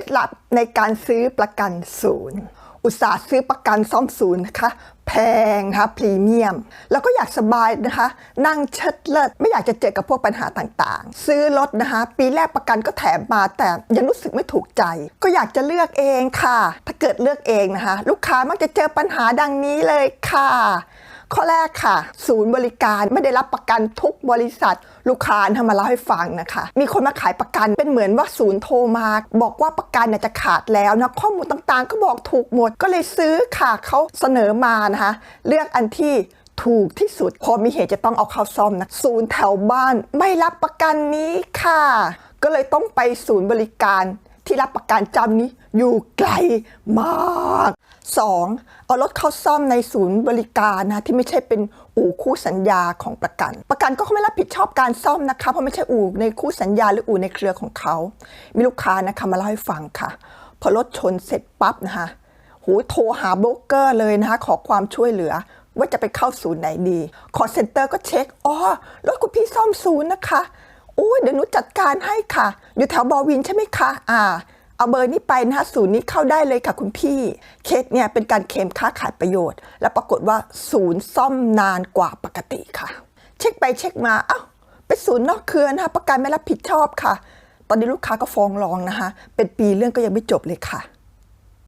ล็ดลับในการซื้อประกันศูนย์ อุตสาห์ซื้อประกันซ่อมศูนย์นะคะ แพงนะคะพรีเมียม แล้วก็อยากสบายนะคะ นั่งเชิดเลิศไม่อยากจะเจอกับพวกปัญหาต่างๆ ซื้อรถนะคะ ปีแรกประกันก็แถมมาแต่ยังรู้สึกไม่ถูกใจ ก็อยากจะเลือกเองค่ะ ถ้าเกิดเลือกเองนะคะ ลูกค้ามักจะเจอปัญหาดังนี้เลยค่ะ ข้อแรกค่ะ ศูนย์บริการไม่ได้รับประกันทุกบริษัท ลูกค้าทำมาเล่าให้ฟังนะคะ มีคนมาขายประกันเป็นเหมือนว่าศูนย์โทรมาบอกว่าประกันเนี่ยจะขาดแล้วนะข้อมูลต่างๆ ก็บอกถูกหมดก็เลยซื้อค่ะเขาเสนอมานะคะเลือกอันที่ถูกที่สุดพอมีเหตุจะต้องเอาเข้าซ่อมนะศูนย์แถวบ้านไม่รับประกันนี้ค่ะ ก็เลยต้องไปศูนย์บริการ ที่รับประกันจำนี้อยู่ไกลมาก 2. เอารถเข้าซ่อมในศูนย์บริการนะที่ไม่ใช่เป็นอู่คู่สัญญาของประกัน ประกันก็ไม่รับผิดชอบการซ่อมนะคะเพราะไม่ใช่อู่ในคู่สัญญาหรืออู่ในเครือของเขา มีลูกค้านะคะมาเล่าให้ฟังค่ะ พอรถชนเสร็จปั๊บนะคะหูโทรหาโบรกเกอร์เลยนะคะขอความช่วยเหลือว่าจะไปเข้าศูนย์ไหนดี คอเซ็นเตอร์ก็เช็ค อ๋อ รถคุณพี่ซ่อมศูนย์นะคะโอ้ยเดี๋ยวหนูจัดการให้ค่ะ อยู่แถวบอวินใช่ไหมคะอ่าเอาเบอร์นี้ไปนะฮะศูนย์นี้เข้าได้เลยค่ะคุณพี่ เคสเนี่ยเป็นการเคมค้าขายประโยชน์ และปรากฏว่าศูนย์ซ่อมนานกว่าปกติค่ะ เช็คไปเช็คมาเอ้าเป็นศูนย์นอกเครือนะคะประกันไม่รับผิดชอบค่ะ ตอนนี้ลูกค้าก็ฟ้องร้องนะคะเป็นปีเรื่องก็ยังไม่จบเลยค่ะ